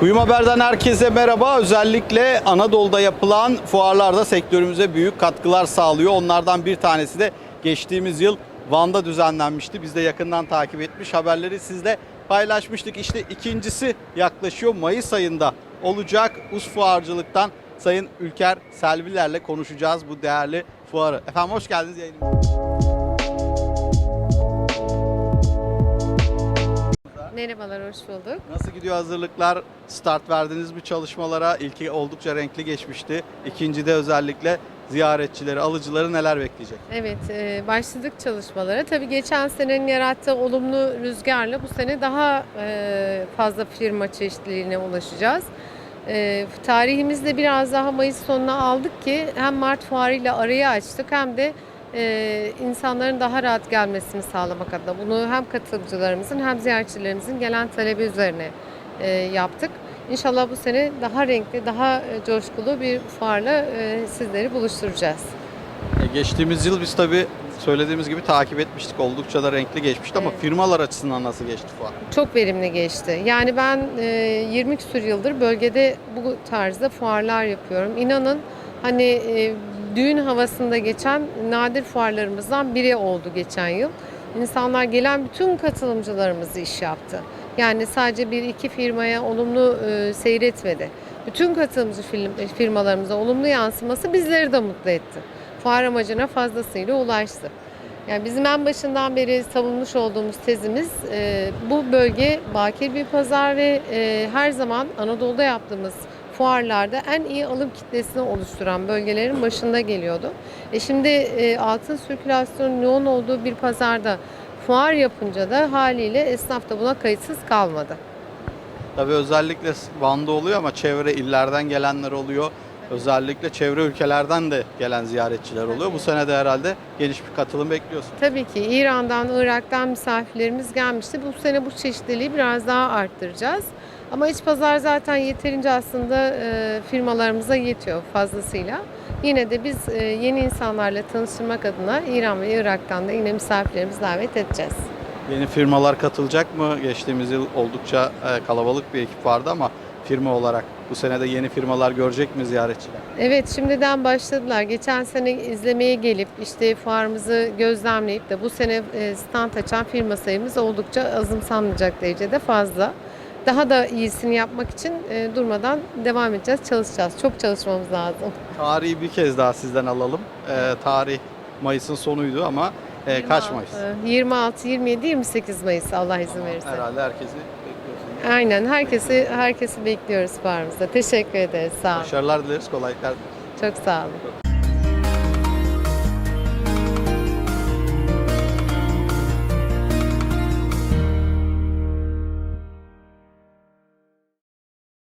Kuyum Haber'den herkese merhaba. Özellikle Anadolu'da yapılan fuarlarda sektörümüze büyük katkılar sağlıyor. Onlardan bir tanesi de geçtiğimiz yıl Van'da düzenlenmişti. Biz de yakından takip etmiş haberleri sizle paylaşmıştık. İşte ikincisi yaklaşıyor. Mayıs ayında olacak. Us Fuarcılık'tan Sayın Ülker Selvilerle konuşacağız bu değerli fuarı. Efendim hoş geldiniz yayınımıza. Merhabalar, hoş bulduk. Nasıl gidiyor hazırlıklar? Start verdiniz mi çalışmalara? İlki oldukça renkli geçmişti. İkincide özellikle ziyaretçileri, alıcıları neler bekleyecek? Evet, e, başladık çalışmalara. Tabii geçen senenin yarattığı olumlu rüzgarla bu sene daha e, fazla firma çeşitliliğine ulaşacağız. E, tarihimizde biraz daha Mayıs sonuna aldık ki hem Mart fuarıyla arayı açtık hem de e, insanların daha rahat gelmesini sağlamak adına. Bunu hem katılımcılarımızın hem ziyaretçilerimizin gelen talebi üzerine e, yaptık. İnşallah bu sene daha renkli, daha e, coşkulu bir fuarla e, sizleri buluşturacağız. E, geçtiğimiz yıl biz tabii söylediğimiz gibi takip etmiştik. Oldukça da renkli geçmişti ama Evet. firmalar açısından nasıl geçti fuar? Çok verimli geçti. Yani ben e, 20 küsur yıldır bölgede bu tarzda fuarlar yapıyorum. İnanın hani e, düğün havasında geçen nadir fuarlarımızdan biri oldu geçen yıl. İnsanlar gelen bütün katılımcılarımız iş yaptı. Yani sadece bir iki firmaya olumlu e, seyretmedi. Bütün katılımcı film- firmalarımıza olumlu yansıması bizleri de mutlu etti. Fuar amacına fazlasıyla ulaştı. Yani bizim en başından beri savunmuş olduğumuz tezimiz e, bu bölge bakir bir pazar ve e, her zaman Anadolu'da yaptığımız fuarlarda en iyi alım kitlesini oluşturan bölgelerin başında geliyordu. E şimdi e, altın sirkülasyonun yoğun olduğu bir pazarda fuar yapınca da haliyle esnaf da buna kayıtsız kalmadı. Tabii özellikle Van'da oluyor ama çevre illerden gelenler oluyor. Özellikle çevre ülkelerden de gelen ziyaretçiler oluyor. Bu sene de herhalde geniş bir katılım bekliyorsun. Tabii ki İran'dan, Irak'tan misafirlerimiz gelmişti. Bu sene bu çeşitliliği biraz daha arttıracağız. Ama iç pazar zaten yeterince aslında e, firmalarımıza yetiyor fazlasıyla. Yine de biz e, yeni insanlarla tanıştırmak adına İran ve Irak'tan da yine misafirlerimizi davet edeceğiz. Yeni firmalar katılacak mı? Geçtiğimiz yıl oldukça e, kalabalık bir ekip vardı ama firma olarak bu sene de yeni firmalar görecek mi ziyaretçiler? Evet şimdiden başladılar. Geçen sene izlemeye gelip işte fuarımızı gözlemleyip de bu sene e, stand açan firma sayımız oldukça azımsanmayacak derecede fazla. Daha da iyisini yapmak için e, durmadan devam edeceğiz, çalışacağız. Çok çalışmamız lazım. Tarihi bir kez daha sizden alalım. E, tarih Mayıs'ın sonuydu ama e, kaç Mayıs? 26, 27, 28 Mayıs Allah izin verirse. Herhalde herkesi bekliyorsunuz. Aynen herkesi herkesi bekliyoruz fuarımızda. Teşekkür ederiz. Sağ olun. Başarılar dileriz, kolaylıklar dileriz. Çok sağ olun.